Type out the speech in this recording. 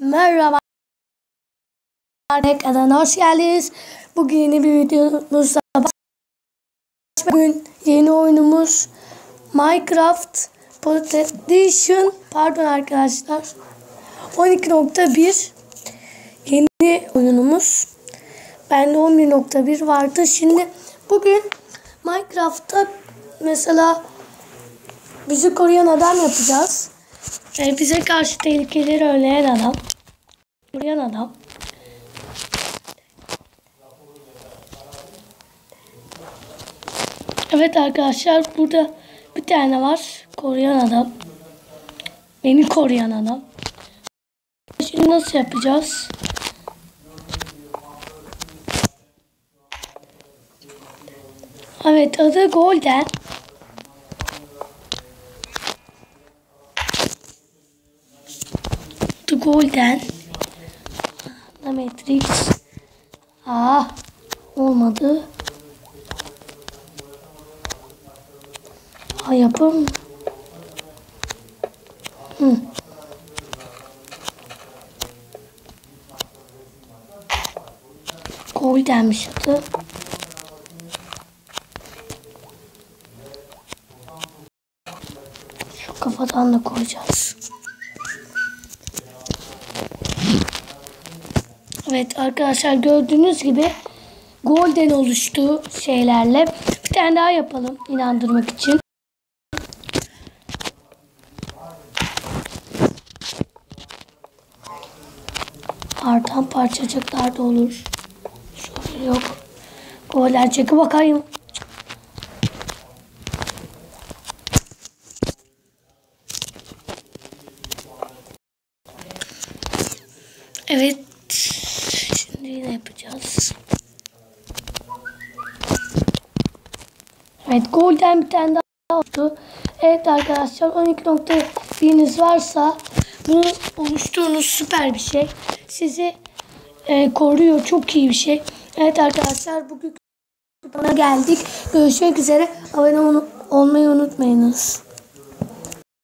Merhaba. Tekrardan hoş geldiniz. Bugün yeni bir videomuzda Bugün yeni oyunumuz Minecraft Pocket. Pardon arkadaşlar. 12.1 yeni oyunumuz. Bende 11.1 vardı. Şimdi bugün Minecraft'ta mesela bizi koruyan adam yapacağız. E, bize karşı tehlikeleri önleyen adam. Koruyan adam. Evet arkadaşlar burada bir tane var. Koruyan adam. Beni koruyan adam. Şimdi nasıl yapacağız? Evet adı Golden. The Golden. The Matrix. Ah olmadı. Ha yapalım. Hı. Golden'miş adı. Şu kafadan da koyacağız. Evet arkadaşlar gördüğünüz gibi golden oluştu şeylerle. Bir tane daha yapalım inandırmak için. Artan parçacıklar da olur. Şöyle yok. Golden çeki bakayım. Evet. Yine yapacağız. Evet golden bir tane daha oldu. Evet arkadaşlar 12.1'iniz varsa bunu oluşturduğunuz süper bir şey. Sizi e, koruyor. Çok iyi bir şey. Evet arkadaşlar bugün bana geldik. Görüşmek üzere. Abone olmayı unutmayınız.